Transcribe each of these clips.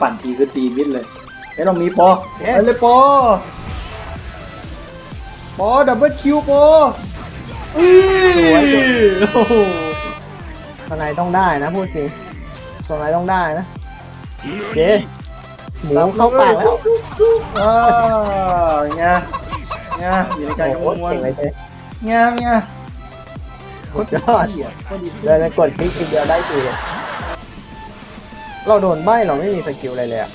ปั่นทีคือตีมิดเลยเฮ้ยเรามีปอเฮ้ยเลยปอ ปอดับเบิลคิวปออื้อโอ้โหสไนต้องได้นะพูดจริงสไนต้องได้นะโอเคหมูเข้าปากแล้วอ่าไงไงอยู่ในการกำโอ้มโหวลเก่งเลยเจ๊ไงไงสุดยอดเลยนะกดคลิกทีเดียวได้ที เลยเราโดนใบเราไม่มีสกิลอะไรเลยอะ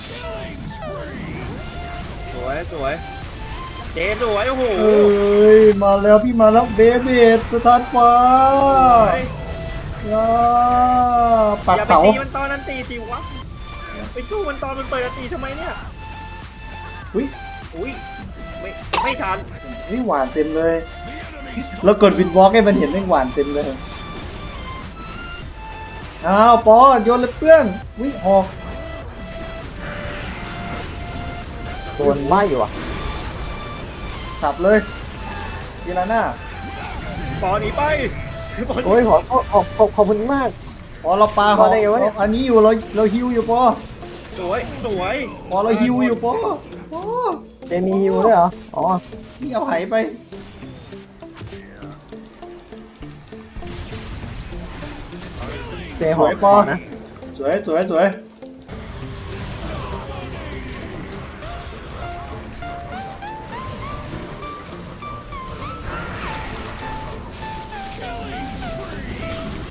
สวยสวยเจ๊สวยโอ้โหเอ้ยมาแล้วพี่มาแล้วเบเบดสถานฟ้าเฮ้ยอ่าปักอย่าไปเสาตีมันตอนนั้นตีสิวะไปสู้มันตอนมันเปิดอันตีทำไมเนี่ยอุ้ยอุ้ยไม่ไม่ทันนี่หวานเต็มเลย แล้วกดวินวอล์กให้มันเห็นไม่หวานเต็มเลย อ้าวปอโยนเลยเพื่อนวิออกโดนใบอยู่อะสับเลยยีราน่าปอหนีไปปอหนีโอ้ยขอขอขอบขอบขอบคุณมาก ปอเราปาปอได้ไงวะเนี่ย อันนี้อยู่เราเราฮิวอยู่ปอสวยสวยปอเราฮิวอยู่ปอปอเจมีฮิวด้วยเหรอ อ๋อ นี่เอาไหไป เจหอสวยปอนะสวยสวยสวย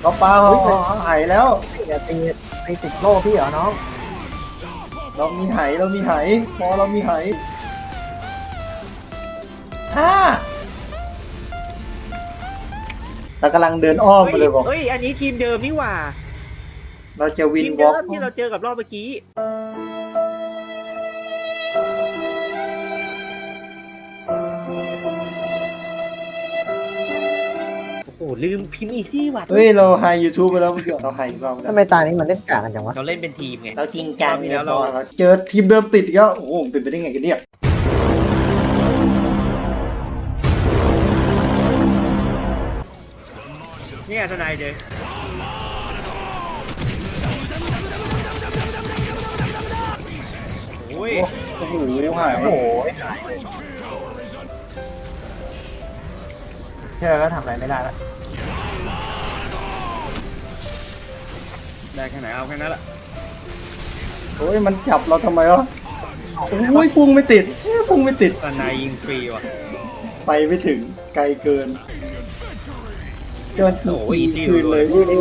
เราปลาเอาเอาไหแล้วอย่าตีตีติดโล่พี่เหรอน้องเรามีไหเรามีไหพอเรามีไหฮ่า เรากำลังเดินอ้อมมาเลยบอกเฮ้ย อันนี้ทีมเดิมนี่หว่า เราจะวิทีนมวเดิอล์มกที่เราเจอกับรอบเมื่อกี้ โอ้โหลืมพิมพ์อีซี่ว่ะ เฮ้ย เราไฮยูทูบไปแล้วเมื่อกี้เราไฮอีกรอบแล้วทำไมตานี้มันเล่นกากกันจังวะ เราเล่นเป็นทีมไง เราจริงจังรอบที่แล้วเราเราเจอทีมเดิมติดอีก็โอ้โหเป็นไปได้ไงกันเนี่ย นี่ยทนายเลยโอ้ยโอ้โหหายโอ้โหเชื่อก็ทำอะไรไม่ได้แล้วได้แค่ไหนเอาแค่นั้นแหละโอ้ยมันจับเราทำไมวะโอ้ยพุ่งไม่ติดพุ่งไม่ติดทนายยิงฟรีว่ะ ไปไม่ถึงไกลเกิน เกินโอ้ยที easy คืนเลยเลย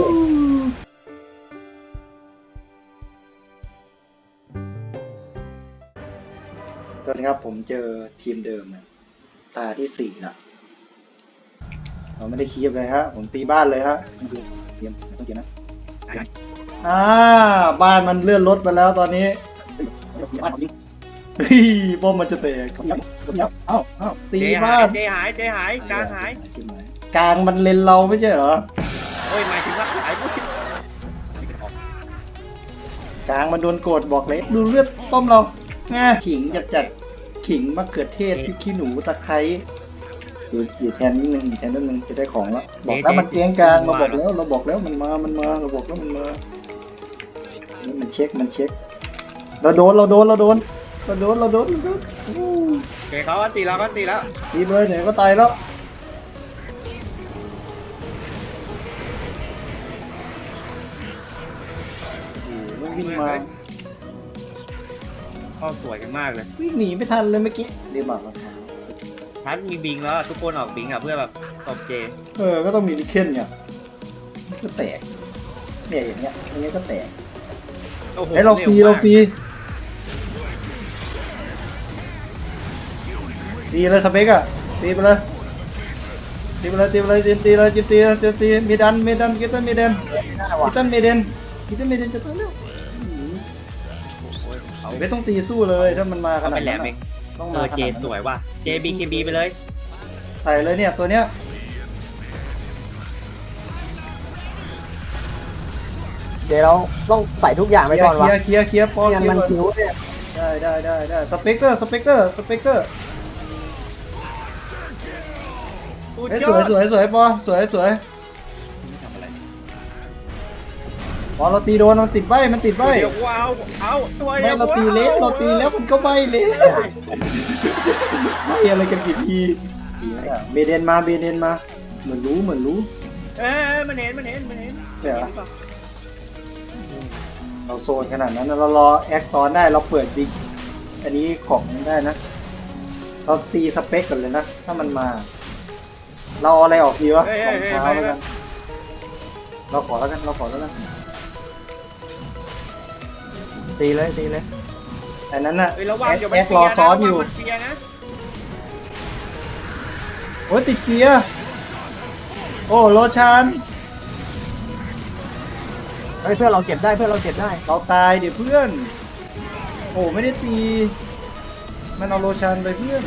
ตอนนี้ครับผมเจอทีมเดิมนะตาที่สี่ละเราไม่ได้คีบเลยฮะ ผมตีบ้านเลยฮะดูเตรียมต้องเตรียมนะอ่าบ้านมันเลื่อนรถไปแล้วตอนนี้บ้านนี้เฮ้ยป้อมมันจะเตะเอ้าเอ้าตีเจหาบ้ายนเจหายเจหายกลางหาย กลางมันเลนเราไม่ใช่เหรอโอ้ยหมายถึงว่าหายปุ๊บกลางมันโดนโกดบอกเลย ดูเลือดป้อมเราไงขิงจัดจัดขิงมะเขือเทศพริกขี้หนูตะไคร้อยู่อยู่แทนนิดนึงอยู่แทนนิดนึงจะได้ของแล้วบอกแล้วมันเตียงกลางเราบอกแล้ว เราบอกแล้วมันมา มันมาเราบอกแล้วมันมานี่มันเช็คมันเช็ค เราโดนเราโดนเราโดนเราโดนเราโดนเราโดนอู้โอเคเขาก็ตีแล้วก็ตีแล้วดีเลยไหนก็ตายแล้ว โอ้โหมันวิ่งมาเข้าสวยกันมากเลยวิ่งหนีไม่ทันเลยเมื่อกี้เรียบร้อยแล้วทันมีบิงแล้วทุกคนออกบิงอะเพื่อแบบตบเจ เออ ก็ต้องมีลิเคนเนี่ยก็แตกเนี่ยอย่างเงี้ยอย่างเงี้ยก็แตกโอ้โหไอ้ยเราฟรีวมกเราฟรีตีเลยสเปกอะตีไปเลยตีไปเลยตีไปเลยตีตีเลยตีตีตีตีมีดันมีดันกิตันมีดันน่ากิวะตันมีดันกิตันมีดันจะตายแล้วเอา ไม่ต้องตีสู้เลยถ้ามันมาขเอานาไปดแหลนั้นมเออะงต้องเอมาอขเจนาดนั้นสวยว่ะ JBKB ไปเลยใส่เลยเนี่ยตัวเนี้ยเดี๋ยวเราต้องใส่ทุกอย่างเคไปลียก่อนร์เคลีวะยร์เคลียร์เคลียร์ปอไม่เคงั้นลียร์มันก่อนคิวเนี่ยได้ได้ได้ได้สเปกเตอร์สเปกเตอร์สเปกเตอร์สเปกเตอร์สุดเฮ้ยยสอวยดสวยสวยปอสวยสวย อะไรอ๋อเราตีโดนมันติดใบมันติดใบเดี๋ยวกูเอาเอาตัวไม่เราตีเละเราตีแล้วมันก็ใบเละใบอะไรกันกี่ทีเบเดนมาเบเดนมา เหมือนรู้เหมือนรู้ เอ้ยมันเห็นมันเห็นมันเห็นเดี๋ยวเราโซนขนาดนั้นเรารอแอคซ้อนได้เราเปิดดิอันนี้ของได้นะ เราตีสเปคก่อนเลยนะ ถ้ามันมา เราเอาอะไรออกดีวะเฮ้ยขเฮ้อยงเฮ้ยเท้าเฮ้ยแล้วกันเราขอแล้วกันเราขอแล้วกัน ตีเลยตีเลยอันนั้นน่ะเฮ้ยระวังแอคเดี๋ยวแอมันครอซ้อนอยู่มันเฟียร์นะโอ้ยติดเกียร์โอ้โรชันเฮ้ยเพื่อนเราเก็บได้เพื่อนเราเก็บได้ เราตายเดี๋ยวเพื่อน โอ้ไม่ได้ตี มันเอาโรชันไปเพื่อน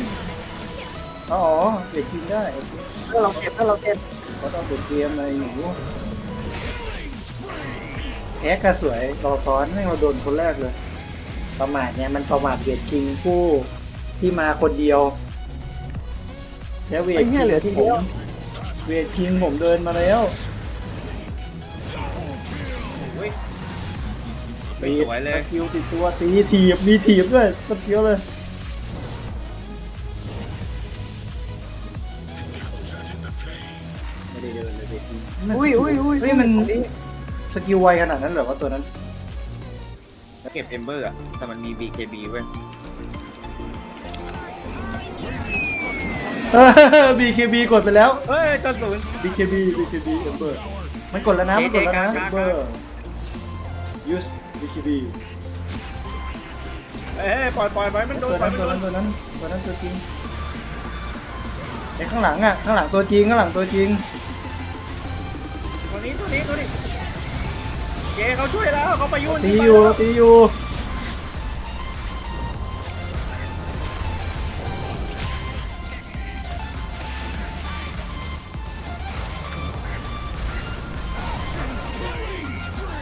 อ๋อเด็กกินได้โอเคเพื่อนเราเก็บเพื่อนเราเก็บเขาต้องเด็กเกมอะไรอยู่ แอคก็สวยรอซ้อนแม่งเราโดนคนแรกเลย ประมาทเนี่ยมันประมาทเวทคิงผู้ที่มาคนเดียว แล้วเวทไอ้เหี้ยเหลือทีเดียวผมเวทคิงผมเดินมาแล้วเฮ้ยไม่สวยเลยสกิลติดตัวตีถีบมีถีบด้วยสกิลเลยไม่ได้เดินเลยเวทคิงอุ้ยอุ้ยอุ้ยเฮ้ยมัน สกิลไวขนาดนั้นเหรอว่าตัวนั้น เก็บเอมเบอร์อะแต่มันมี BKB เว้ย BKB กดไปแล้ว เฮ้ยกระสุน BKB BKB Ember มันกดแล้วนะ มันกดแล้วนะเจ๊ๆ Ember use BKB เอ้ยปล่อยปล่อยไว้มันโดตันวปล่อนั้ยนมันตัวโดนั้นนตัวนั้นตัวนั้นตัวจริงไอ้ข้างหลังอะข้างหลังตัวจริงข้างหลังตัวจริงตัวนี้ตัวนี้ตัวนี้ เจเขาช่วยแล้วเขาไปยุ่นตีที่อยู่บ้านตีอยู่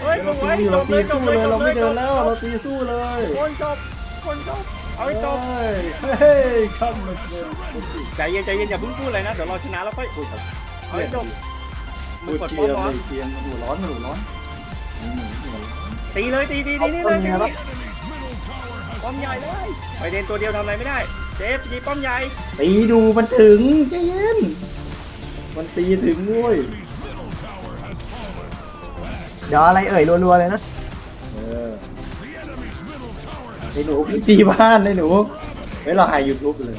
เฮ้ยเราสตีวยอยู่จเราบตีเลยจสู้บเลเลยยจเราบเลไม่ยเดินแล้วเราตีสู้เลยคนจบคนจบเอาให้จบเฮ้ยเฮ้ยข้ามมาเลยใจเย็นใจเย็นอย่าเพิ่งพูดเลยนะ เดี๋ยวเราชนะแล้วค่อยพูดเอาให้จบมึพูงดกดเทีป้อมยมร้อนเลยเทียมมันหัวร้อนมันหัวร้อนอืมหัวร้อน ตีเลยตีตีตีนี่เลยตีนี่ป้อมใหญ่เลยไปเดนตัวเดียวทำอะไรไม่ได้เจฟตีป้อมใหญ่ตีดูมันถึงใจเย็นมันตีถึงด้วยเดี๋ยวอะไรเอ่ยรัวๆเลยนะเออไอ้หนูพี่ตีบ้านไอ้หนูเฮ้ยเราหายยูทูบเลย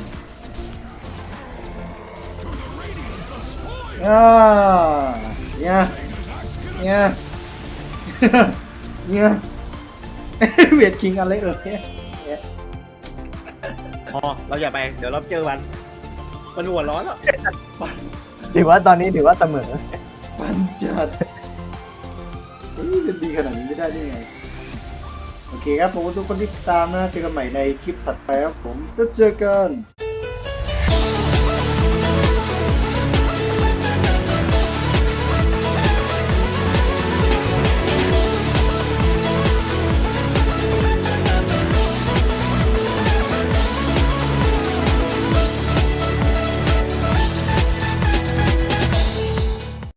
อ่าเนี่ยเนี่ย เนี่ยเวียดคิงอะไรเอ่ยเนี่ยพอเราอย่าไป เดี๋ยวเราเจอมันมันหัวร้อนแล้วถือว่าตอนนี้ถือว่าเสมอปันจัดเฮ้ยเป็นดีขนาดนี้ไม่ได้ได้ไง โอเคครับผมทุกคนที่ติดตามนะเจอกันใหม่ในคลิปถัดไปครับผมแล้วเจอกัน